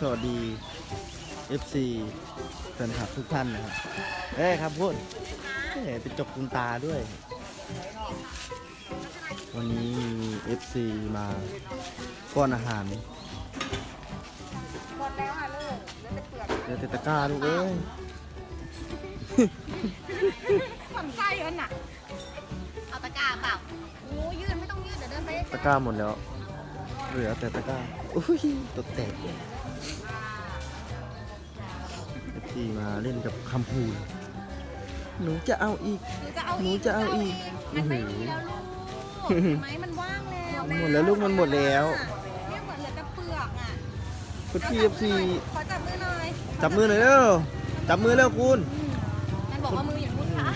สวัสดี FC แฟนคลับทุกท่านนะครับเอ้ยครับพูดเอ้ยเป็นจกคุณตาด้วย วันนี้มี FC มาป้อนอาหารหมดแล้วอะลูกเหลือแต่เปลือกเดี๋ยวเตตะกร้าลูกเอ้ยผ่อนไส้กันน่ะ เอาตะกร้าเปล่าโอ้ยืนไม่ต้องยืนเดี๋ยวเดินไปตะกร้าหมดแล้ว เหลือแต่ตะกร้าอุ้ยตกแตก FC มาเล่นกับคำพูนหนูจะเอาอีก หนูจะเอาหนูจะเอาอีกมันไม่มีแล้วลูกเห็นไหมมันว่างแล้วหมดแล้วลูกมันหมดแล้ว เนี่ยเหมือนเหลือแต่เปลือกอะคุณพี่ FC ขอจับมือหน่อยจับมือหน่อยเร็วจับมือแล้วคุณมันบอกว่ามืออย่างนู้นค่ะ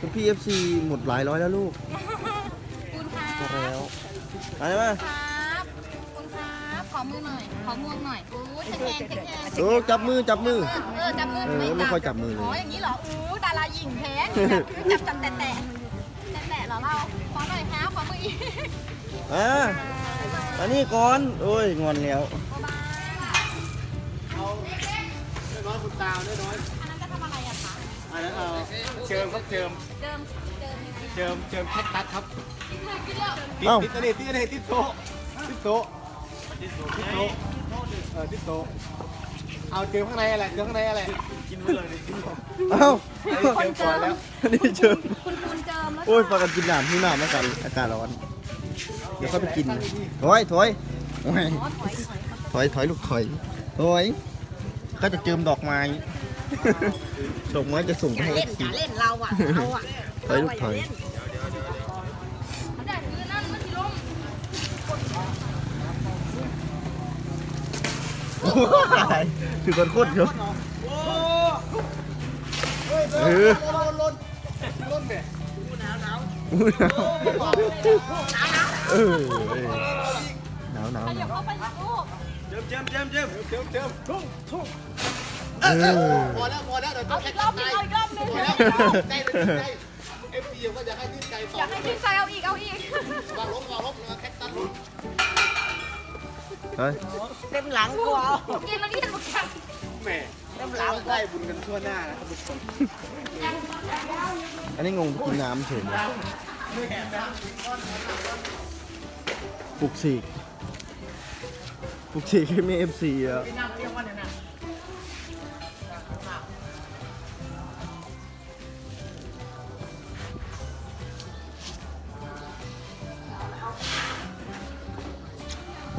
คุณพี่ FC หมดหลายร้อยแล้วลูกคุณครัก็บแล้วอะไรมา อมือหน่อย ขอม่วงหน่อยอู้เทคแคนเทคแคนโอ้จับมือจับมือ เออจับมือเออไม่ค่อยจับมือเลยอ๋ออย่างนี้เหรออู้ดาราหญิงแท้จับจับแต่แต่แต่แต่เหรอเราขอหน่อยครับขอมืออีกอ่าอันนี้ก่อนโอ้ยงอนแล้วบ้าน้อยคุณตาน้อยอันนั้นจะทำอะไรอะคะอันนั้นเอาเจิมครับเจิมเดิมเดิมยังไงเจิมเจิมแคคตัสครับกินแล้วติดเอ้าติดติดติดติดติดโต๊ะติดโต๊ะติดโต๊ะติดโต๊ะเออติดโต๊ะเอาเจิมข้างในอะไรเจิมข้างในอะไรกินไปเลยกินหมดเอ้าเจิมก่อนแล้วอันนี้เชิญคุณคุณเจิมแล้วโอ้ยปากันกินน้ำที่น้ำอากาศอากาศร้อน เดี๋ยวเข้าไปกินถอยถอยโอ้ยอ๋อถอยถอยถอยถอยลูกถอยถอยก็จะเจิมดอกไม้ดอกไม้จะส่งอไปย่าให้เล่น FC อย่าเล่นเราอะเราอะถอยลูกถอย แต่คือนั่นมันที่ล้ม โอ้ย ถือคนโคตรเยอะโอ้เออล้นลนลนเนี่ยอู้หนาวเออหนาวหนาวหนาวเขาไปอีกลูกเจิมเจิมเจิมเจิมเจิมเจิมทุ่งทุ่งพอแล้วพอแล้วเดี๋ยวเอาอีกรอบนึงอีกรอบนึงพอแล้วใจใจเอฟซีก็อยากให้ชื่นใจต่ออยากให้ชื่นใจเอาอีกเอาอีกวางลบวางลบแคคตัสลบ เฮ้ยเต็มหลังกูเอากินแล้วนี่หมดกันแหม่เราได้บุญกันทั่วหน้านะท่านผู้ชมอันนี้งงกินน้ำเฉยปลุกสีกปลุกสีกให้ไม่เอฟซีอะเ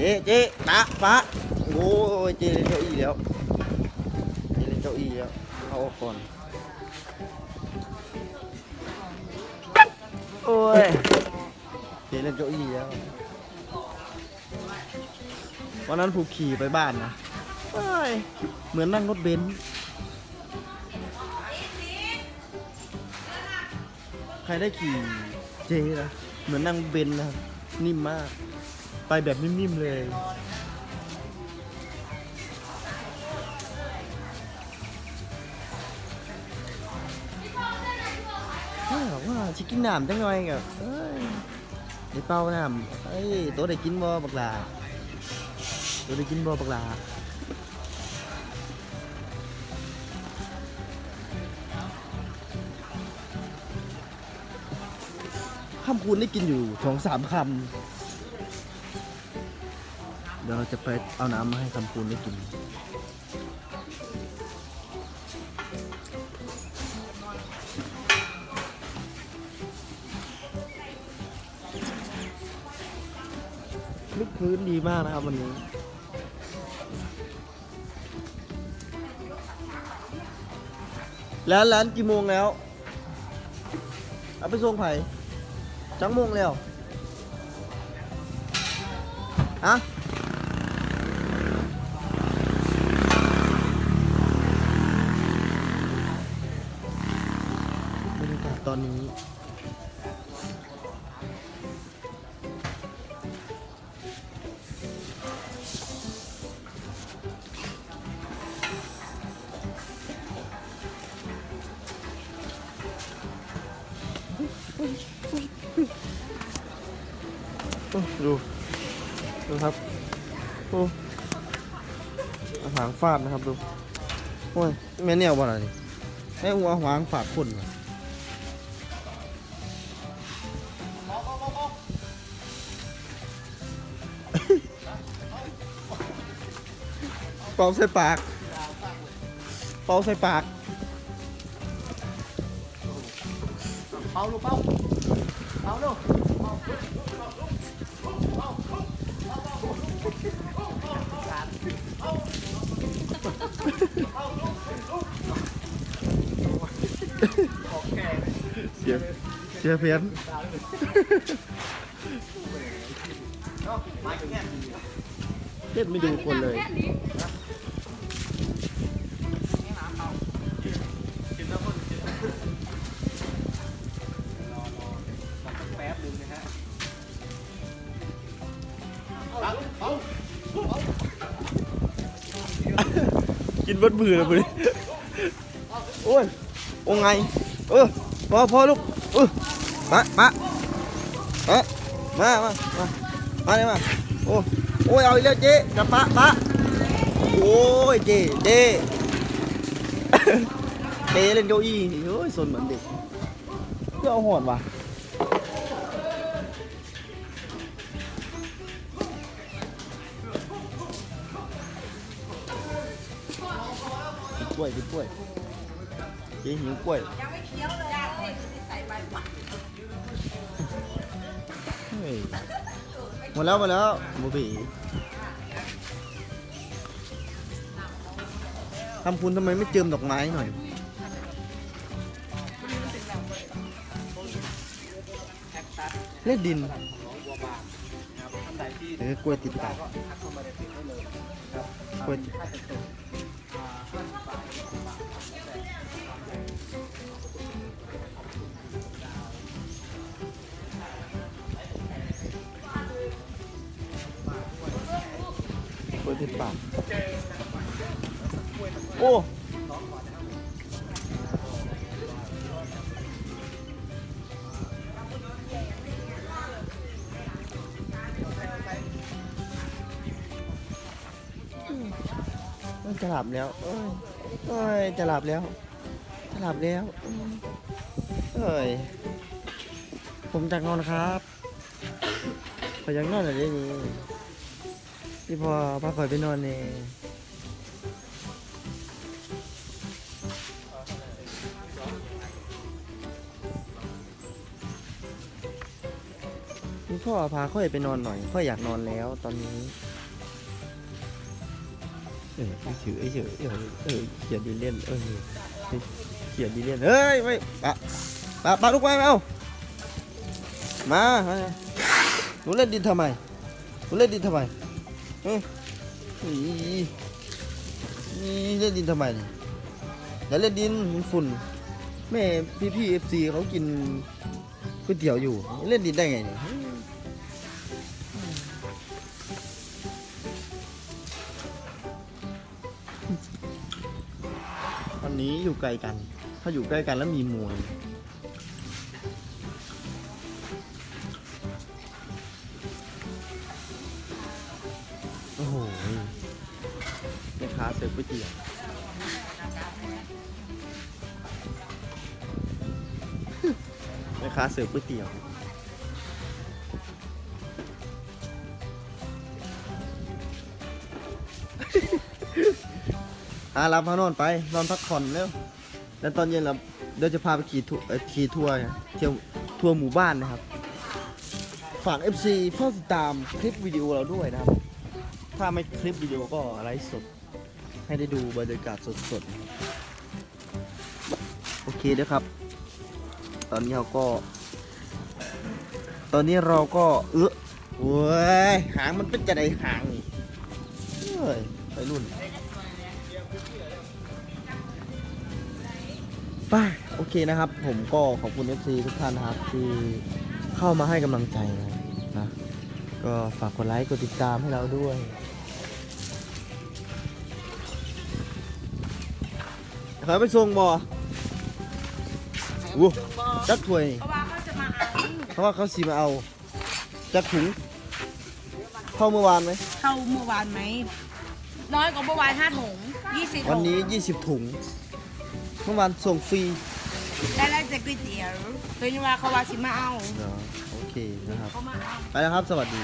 จ๊เจ๊ปะปะโอ้ยเจ๊เล่นเก้าอี้แล้วเจ๊เล่นเก้าอี้แล้วเอาออกก่อนโอ้ยเจ๊เล่นเก้าอี้แล้ววันนั้นผูกขี่ไปบ้านนะเอ้ยเหมือนนั่งรถเบนซ์ใครได้ขี่เจ๊นะเหมือนนั่งเบนซ์นะครับนิ่มมาก ไปแบบนิ่มๆเลยถ้าวชิคกินน้ำจังหน่อยกับเอ้ยได้เป่าน้ำเอ้ยตัวได้กินบ่บักลาตัวได้กินบ่บักลาคำคูณได้กินอยู่สองสามคำ ดี๋ยวเราจะไปเอาน้ำมาให้คำคูณได้กิน ลึกพื้นดีมากนะครับวันนี้ แล้วร้านกี่โมงแล้ว เอาไปส่งไผ่จังโมงแล้วอะ ดูดูครับโอ้างฟาดนะครับดูโอ้ยแม่เนี่ยบ่ล่ะนี่แม่หัวหางฟาดคนว่ะเป่าใส่ปากเป่าใส่ปากเป่าลูกเป่าเป่าลูก เสียเพี้ยนเล่นไม่ดูคนเลยกินเบดมือเลยมือโอ้ย โอ้ไง เออ พอพอลูก เออ มามามามามามามาเลยมาโอ้โอ้ยเอาอีกแล้วเจ๊กับปะปะโอ้ยเจ๊เจ๊เจ๊เล่นเก้าอี้โอ้ยสนเหมือนเด็กเพื่อเอาหอดว่ะกินกล้วยกินกล้วยเจ๊หิวกล้วย หมดแล้วหมดแล้วบูบีทำคุณทำไมไม่เจิมดอกไม้หน่อย เล่นดินบัวบานนะครับท่านใดที่เออกล้วยติดปากกล้วยติดถ้าก กล้วยติดปากโอ้จะหลับแล้ว เอ้ยเอ้ย จะหลับแล้ว จะหลับแล้ว เอ้ย ผมจากนอนครับ ขอยังนอนหน่อยได้นี่ พี่พอพาข่อยไปนอนเนี่ยพี่พ่อพาค่อยไปนอนหน่อยค่อยอยากนอนแล้วตอนนี้ เออไอ้เฉยไอ้เฉยเออเออเขียนดีเล่นเออเขียนดีเล่นเฮ้ยไม่ปะปะปะลูกไปไม่เอามามาหนูเล่นดินทำไมหนูเล่นดินทำไม เฮ้ยนี่เล่นดินทำไมเนี่ยอย่าเล่นดินมันฝุ่น แม่พี่พี่เอฟซีเขากินก๋วยเตี๋ยวอยู่ เล่นดินได้ไงเนี่ยตอนนี้อยู่ไกลกัน ถ้าอยู่ใกล้กันแล้วมีมวย สิร์ฟก๋วยเตี๋ยวแม่ค้าเสิร์ฟก๋วยเตี๋ยวอารับพานอนไป นอนพักผ่อนแล้วแล้วตอนเย็นเราเดี๋ยวจะพาไปขี่ทัวร์เอ่อขี่ทัวร์เที่ยวทัวร์หมู่บ้านนะครับ ฝาก FC เฝ้าติดตามคลิปวิดีโอเราด้วยนะครับ ถ้าไม่คลิปวิดีโอก็ไลฟ์สด ให้ได้ดูบรรยากาศสดๆ โอเคนะครับ ตอนนี้เราก็ ตอนนี้เราก็เออโว้ยหางมันเป็นจะไดหางนี่เฮ้ยไปรุ่นไปโอเคนะครับ ผมก็ขอบคุณ FC ทุกท่านนะครับ ที่เข้ามาให้กำลังใจนะนะ ก็ฝากกดไลค์กดติดตามให้เราด้วย ขาไปส่งบ่วูจักถ้วยนี่เพราะว่าเขาจะมาเอาเพราะว่าเขาสีมาเอา จักถุงเข้าเมื่อวานไหมเข้าเมื่อวานไหมน้อยกว่าเมื่อวานห้าถุงยี่สิบวันนี้20ถุงเมื่อวานส่งฟรีได้แล้วจะก๋วยเตี๋ยวตัวนี้ว่าเขาว่าสิมาเอาเนาะโอเคนะครับเขามาเอาไปแล้วครับ สวัสดี